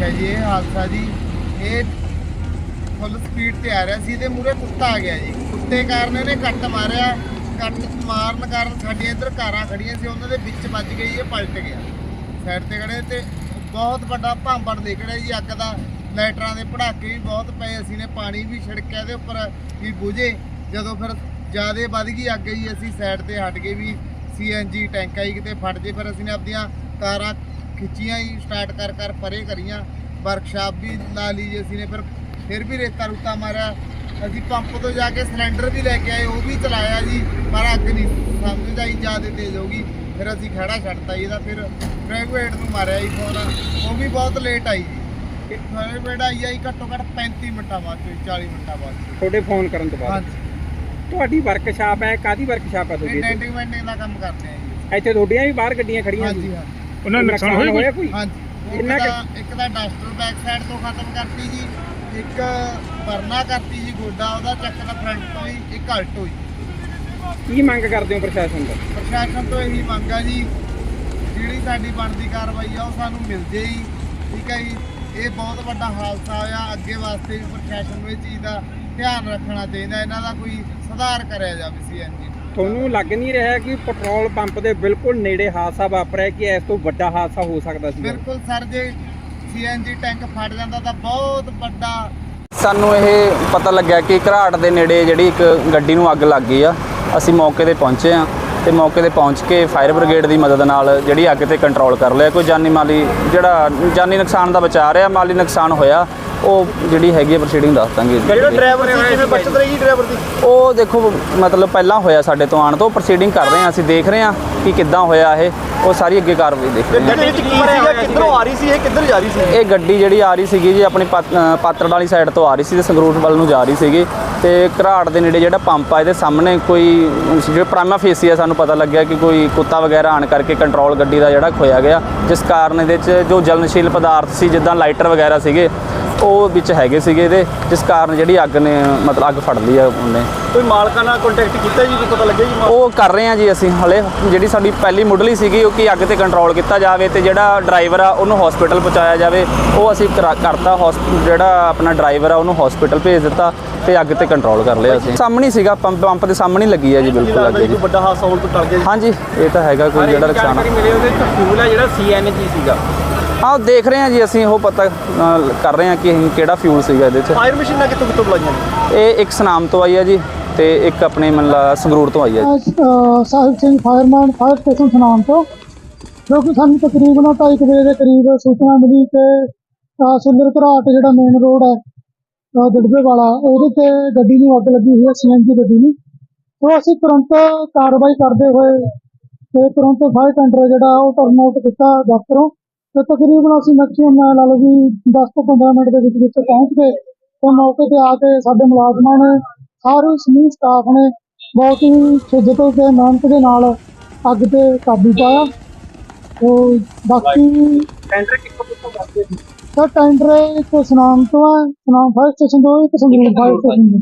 ਵਾਪਰਿਆ ਜੀ, ਇਹ ਹਾਦਸਾ ਜੀ, ਇਹ ਫੁੱਲ ਸਪੀਡ ਤੇ ਆ ਰਿਹਾ ਸੀ ਤੇ ਮੂਰੇ ਕੁੱਤਾ ਆ ਗਿਆ ਜੀ। ਕੁੱਤੇ ਕਾਰਨ ਇਹਨੇ ਕੱਟ ਮਾਰਿਆ, ਕੱਟ ਮਾਰਨ ਕਾਰਨ ਸਾਡੀਆਂ ਇੱਧਰ ਕਾਰਾਂ ਖੜੀਆਂ ਸੀ, ਉਹਨਾਂ ਦੇ ਵਿੱਚ ਵੱਜ ਗਈ, ਇਹ ਪਲਟ ਗਿਆ। ਸਾਈਡ ਤੇ ਖੜੇ ਤੇ ਬਹੁਤ ਵੱਡਾ ਭਾਂਬੜ ਦੇਖ ਰਿਹਾ ਜੀ, ਅੱਗ ਦਾ। ਲਾਈਟਰਾਂ ਦੇ ਪੜਾਕੇ ਵੀ ਬਹੁਤ ਪਏ, ਅਸੀਂ ਨੇ ਪਾਣੀ ਵੀ ਛਿੜਕਿਆ ਦੇ ਉੱਪਰ ਵੀ ਬੁਝੇ। ਜਦੋਂ ਫਿਰ ਜਿਆਦੇ ਵੱਧ ਗਈ ਅੱਗ ਜੀ, ਅਸੀਂ ਸਾਈਡ ਤੇ ਹਟ ਗਏ ਵੀ ਸੀਐਨਜੀ ਟੈਂਕ ਹੀ ਕਿਤੇ ਫਟ ਜੇ, ਫਿਰ ਅਸੀਂ ਨੇ ਆਪਦੀਆਂ ਕਾਰਾਂ ਖਿੱਚੀਆਂ ਹੀ ਸਟਾਰਟ ਕਰ ਕਰ ਪਰੇ ਕਰੀਆਂ। ਵਰਕਸ਼ਾਪ ਵੀ ਲਾ ਲਈ ਜੀ ਅਸੀਂ ਨੇ ਫਿਰ ਫਿਰ ਵੀ ਰੇਤਾ ਰੂਤਾ ਮਾਰਿਆ। ਅਸੀਂ ਪੰਪ ਤੋਂ ਜਾ ਕੇ ਸਿਲੰਡਰ ਵੀ ਲੈ ਕੇ ਆਏ ਉਹ ਵੀ ਚਲਾਇਆ ਜੀ ਪਰ ਅੱਗ ਨਹੀਂ। ਸਮਝ ਆਈ ਜ਼ਿਆਦਾ ਤੇਜ਼ ਹੋ ਗਈ ਫਿਰ ਅਸੀਂ ਖੜਾ ਛੱਡਤਾ ਜੀ ਇਹਦਾ ਫਿਰ ਪ੍ਰਾਈਵੇਟ ਨੂੰ ਮਾਰਿਆ ਜੀ ਫੋਨ ਉਹ ਵੀ ਬਹੁਤ ਲੇਟ ਆਈ ਜੀ। ਪ੍ਰਾਈਵੇਟ ਆਈ ਆਈ ਘੱਟੋ ਘੱਟ 35 ਮਿੰਟਾਂ ਬਾਅਦ ਚੋਂ 40 ਮਿੰਟਾਂ ਬਾਅਦ ਚੋਂ। ਤੁਹਾਡੇ ਫੋਨ ਕਰਨ ਤੋਂ ਬਾਅਦ? ਹਾਂਜੀ। ਤੁਹਾਡੀ ਵਰਕਸ਼ਾਪ ਹੈ ਕਾਦੀ ਵਰਕਸ਼ਾਪ ਹੈ ਇਹ ਤੁਹਾਡੀ ਡੈਂਟਿੰਗ ਮੈਂਟਿੰਗ ਦਾ ਕੰਮ ਕਰਦੇ ਆ ਜੀ। ਇੱਥੇ ਤੁਹਾਡੀਆਂ ਵੀ ਬਾਹਰ ਗੱਡੀਆਂ ਖੜੀਆਂ ਹਾਂਜੀ ਹਾਂਜੀ। ਉਹਨਾਂ ਦਾ ਨੁਕਸਾਨ ਹੋਇਆ ਕੋਈ? ਹਾਂਜੀ। ਇੱਕ ਕਿੰਨਾ ਕੁ- ਦਾ ਇੱਕ ਦਾ ਡਸਟਰ ਬੈਕ ਸਾਈਡ ਤੋਂ ਖਤਮ ਕਰਤੀ ਜੀ ਇੱਕ ਵਰਨਾ ਕਰਤੀ ਜੀ ਗੋਡਾ ਉਹਦਾ ਚੱਕ ਦਾ ਫਰੰਟ ਤੋਂ ਹੀ ਇੱਕ ਅਲਟ ਹੋਈ। ਕੀ ਮੰਗ ਕਰਦੇ ਹੋ ਪ੍ਰਸ਼ਾਸਨ ਤੋਂ? ਪ੍ਰਸ਼ਾਸਨ ਤੋਂ ਇਹੀ ਮੰਗ ਆ ਜੀ ਜਿਹੜੀ ਸਾਡੀ ਬਣਦੀ ਕਾਰਵਾਈ ਆ ਉਹ ਸਾਨੂੰ ਮਿਲ ਜੇ ਜੀ। ਠੀਕ ਹੈ ਜੀ। ਇਹ ਬਹੁਤ ਵੱਡਾ ਹਾਦਸਾ ਹੋਇਆ। ਅੱਗੇ ਵਾਸਤੇ ਵੀ ਪ੍ਰਸ਼ਾਸਨ ਨੂੰ ਇਹ ਚੀਜ਼ ਦਾ ਧਿਆਨ ਰੱਖਣਾ ਚਾਹੀਦਾ ਇਹਨਾਂ ਦਾ ਕੋਈ ਸੁਧਾਰ ਕਰਿਆ ਜਾਵੇ ਸੀਐਨਜੀ ਤੁਹਾਨੂੰ ਲੱਗ ਨਹੀਂ ਰਿਹਾ ਕਿ ਪੈਟਰੋਲ ਪੰਪ ਦੇ ਬਿਲਕੁਲ ਨੇੜੇ ਹਾਦਸਾ ਵਾਪਰਿਆ ਕਿ ਇਸ ਤੋਂ ਵੱਡਾ ਹਾਦਸਾ ਹੋ ਸਕਦਾ ਸੀ? ਬਿਲਕੁਲ ਸਰ ਜੇ ਸੀਐਨਜੀ ਟੈਂਕ ਫਟ ਜਾਂਦਾ ਤਾਂ ਬਹੁਤ ਵੱਡਾ ਸਾਨੂੰ ਇਹ ਪਤਾ ਲੱਗਿਆ ਕਿ ਘਰਾਟ ਦੇ ਨੇੜੇ ਜਿਹੜੀ ਇੱਕ ਗੱਡੀ ਨੂੰ ਅੱਗ ਲੱਗ ਗਈ ਆ। ਅਸੀਂ ਮੌਕੇ ਤੇ ਪਹੁੰਚੇ ਆ ਤੇ ਮੌਕੇ ਤੇ ਪਹੁੰਚ ਕੇ ਫਾਇਰ ਬ੍ਰਿਗੇਡ ਦੀ ਮਦਦ ਨਾਲ ਜਿਹੜੀ ਅੱਗ ਤੇ ਕੰਟਰੋਲ ਕਰ ਲਿਆ। ਕੋਈ ਜਾਨੀ ਮਾਲੀ ਜਿਹੜਾ ਜਾਨੀ ਨੁਕਸਾਨ ਦਾ ਬਚਾ ਰਿਹਾ ਮਾਲੀ ਨੁਕਸਾਨ ਹੋਇਆ ਉਹ ਜਿਹੜੀ ਹੈਗੀ ਪ੍ਰੋਸੀਡਿੰਗ ਦੱਸ ਦਾਂਗੇ ਜਿਹੜਾ ਡਰਾਈਵਰ ਸੀ ਕਿਵੇਂ ਬਚਤ ਰਹੀ ਡਰਾਈਵਰ ਦੀ? ਉਹ ਦੇਖੋ ਮਤਲਬ ਪਹਿਲਾਂ ਹੋਇਆ ਸਾਡੇ ਤੋਂ ਆਣ ਤੋਂ ਪ੍ਰੋਸੀਡਿੰਗ ਕਰ ਰਹੇ ਆ ਅਸੀਂ ਦੇਖ ਰਹੇ ਆ ਕਿ ਕਿੱਦਾਂ ਹੋਇਆ ਇਹ ਉਹ ਸਾਰੀ ਅੱਗੇ ਕਾਰਵਾਈ ਦੇਖ ਰਹੇ ਆ। ਗੱਡੀ ਵਿੱਚ ਕੀ ਸੀਗਾ ਕਿੱਧਰੋਂ ਆ ਰਹੀ ਸੀ ਇਹ ਕਿੱਧਰ ਜਾ ਰਹੀ ਸੀ? ਇਹ ਗੱਡੀ ਜਿਹੜੀ ਆ ਰਹੀ ਸੀਗੀ ਜੀ ਆਪਣੀ ਪਾਤੜ ਵਾਲੀ ਸਾਈਡ ਤੋਂ ਆ ਰਹੀ ਸੀ ਤੇ ਸੰਗਰੂਰ ਵੱਲ ਨੂੰ ਜਾ ਰਹੀ ਸੀਗੀ। ਤੇ ਘਰਾੜ ਦੇ ਨੇੜੇ ਜਿਹੜਾ ਪੰਪ ਆ, ਇਹਦੇ ਸਾਹਮਣੇ ਕੋਈ, ਜਿਹੜਾ ਪ੍ਰਾਈਮਾ ਫੇਸੀ ਆ, ਸਾਨੂੰ ਪਤਾ ਲੱਗਿਆ ਕਿ ਕੋਈ ਕੁੱਤਾ ਵਗੈਰਾ ਆਣ ਕਰਕੇ ਕੰਟਰੋਲ ਗੱਡੀ ਦਾ ਜਿਹੜਾ ਖੋਇਆ ਗਿਆ। ਜਿਸ ਕਾਰਨ ਇਹਦੇ 'ਚ ਜੋ ਜਲਨਸ਼ੀਲ ਪਦਾਰਥ ਸੀ, ਜਿੱਦਾਂ ਲਾਈਟਰ ਵਗੈਰਾ ਸੀਗੇ ਉਹ ਵਿੱਚ ਹੈਗੇ ਸੀਗੇ ਇਹਦੇ ਜਿਸ ਕਾਰਨ ਜਿਹੜੀ ਅੱਗ ਨੇ ਮਤਲਬ ਅੱਗ ਫੜ ਲਈ ਆ ਉਹਨੇ। ਕੋਈ ਮਾਲਕਾਂ ਨਾਲ ਕੰਟੈਕਟ ਕੀਤਾ ਜੀ? ਕੋਈ ਪਤਾ ਲੱਗਿਆ ਜੀ ਉਹ ਕਰ ਰਹੇ ਆ ਜੀ ਅਸੀਂ। ਹਲੇ ਜਿਹੜੀ ਸਾਡੀ ਪਹਿਲੀ ਮੁੱਢਲੀ ਸੀਗੀ ਉਹ ਕਿ ਅੱਗ ਤੇ ਕੰਟਰੋਲ ਕੀਤਾ ਜਾਵੇ ਤੇ ਜਿਹੜਾ ਡਰਾਈਵਰ ਆ ਉਹਨੂੰ ਹਸਪੀਟਲ ਪਹੁੰਚਾਇਆ ਜਾਵੇ। ਉਹ ਅਸੀਂ ਕਰਾ- ਕਰਤਾ ਹੌਸ- ਜਿਹੜਾ ਆਪਣਾ ਡਰਾਈਵਰ ਆ ਉਹਨੂੰ ਹਸਪੀਟਲ ਭੇਜ ਦਿੱਤਾ ਤੇ ਅੱਗ ਤੇ ਕੰਟਰੋਲ ਕਰ ਲਿਆ ਅਸੀਂ। ਸਾਹਮਣੇ ਹੀ ਸੀਗਾ ਪੰਪ ਪੰਪ ਦੇ ਸਾਹਮਣੇ ਹੀ ਲੱਗੀ ਆ ਜੀ ਬਿਲਕੁਲ ਅੱਗ ਜੀ ਵੱਡਾ ਹਾਦਸਾ ਹੋਣ ਤੋਂ ਟਲ ਗਿਆ ਹਾਂਜੀ ਇਹ ਤਾਂ ਹੈਗਾ ਕੋਈ ਜਿਹੜਾ ਨੁਕਸਾਨ ਮਿਲੀ ਉਹਦੇ ਵਿੱਚ ਹੈ ਜਿਹੜਾ ਸੀਐਨਜੀ ਸੀਗਾ। ਹਾਂ ਉਹ ਦੇਖ ਰਹੇ ਆ ਜੀ ਅਸੀਂ ਉਹ ਪਤਾ ਅ, ਕਰ ਰਹੇ ਆ ਕਿ ਅਸੀਂ ਕਿਹੜਾ ਫਿਊਲ ਸੀਗਾ ਇਹਦੇ 'ਚ। ਫਾਇਰ ਮਸ਼ੀਨਾਂ ਕਿੱਥੋਂ ਕਿੱਥੋਂ ਬੁਲਾਈਆਂ ਇਹ ਇੱਕ ਸਨਾਮ ਤੋਂ ਆਈ ਆ ਜੀ ਤੇ ਇੱਕ ਆਪਣੇ ਮਤਲਬ ਸੰਗਰੂਰ ਤੋਂ ਆਈ ਆ ਜੀ। ਅਹ Sahib Singh fireman fire station Sunam ਤੋਂ ਜੋ ਕਿ ਸਾਨੂੰ ਤਕਰੀਬਨ 2:30 ਵਜੇ ਦੇ ਕਰੀਬ ਸੂਚਨਾ ਮਿਲੀ ਕਿ ਅਹ ਸਿੱਲਰ ਘਰਾਟ ਜਿਹੜਾ ਮੇਨ ਰੋਡ ਹੈ ਅਹ ਦੜਬੇ ਵਾਲਾ ਉਹਦੇ ਤੇ ਗੱਡੀ ਨੂੰ ਅੱਗ ਲੱਗੀ ਹੋਈ ਹੈ ਸੀਐਨਜੀ ਗੱਡੀ ਨੂੰ। ਤੋਂ ਅਸੀਂ ਤੁਰੰਤ ਕਾਰਵਾਈ ਕਰਦੇ ਹੋਏ ਤੇ ਤੁਰੰਤ ਫਾਇਰ ਟੈਂਡਰ ਜਿਹੜਾ ਉਹ ਟਰਨ ਆਊਟ ਕੀਤਾ ਦਫ਼ਤਰੋਂ ਤੇ ਤਕਰੀਬਨ ਅਸੀਂ ਮੈਕਸਿਮਮ ਲਾ ਲਓ ਵੀ 10 ਤੋਂ 15 ਮਿੰਟ ਦੇ ਵਿੱਚ ਵਿੱਚ ਪਹੁੰਚ ਗਏ। ਤੇ ਮੌਕੇ ਤੇ ਆ ਕੇ ਸਾਡੇ ਮੁਲਾਜ਼ਮਾਂ ਨੇ ਸਾਰੇ ਸਮੂਹ ਸਟਾਫ ਨੇ ਬਹੁਤ ਹੀ ਸ਼ਿੱਦਤ ਤੇ ਮਿਹਨਤ ਦੇ ਨਾਲ ਅੱਗ ਤੇ ਕਾਬੂ ਪਾਇਆ। ਤੇ ਬਾਕੀ ਟੈਂਡਰ ਕਿੱਥੋਂ ਕਿੱਥੋਂ ਕਰਦੇ ਸੀ ਤਾਂ ਟੈਂਡਰ ਇੱਕ ਸੁਨਾਮ ਤੋਂ ਹੈ ਸੁਨਾਮ ਫਾਇਰ ਸਟੇਸ਼ਨ ਤੋਂ ਇੱਕ ਸੰਗਰੂਰ ਫਾਇਰ ਸਟੇਸ਼ਨ ਤੋਂ।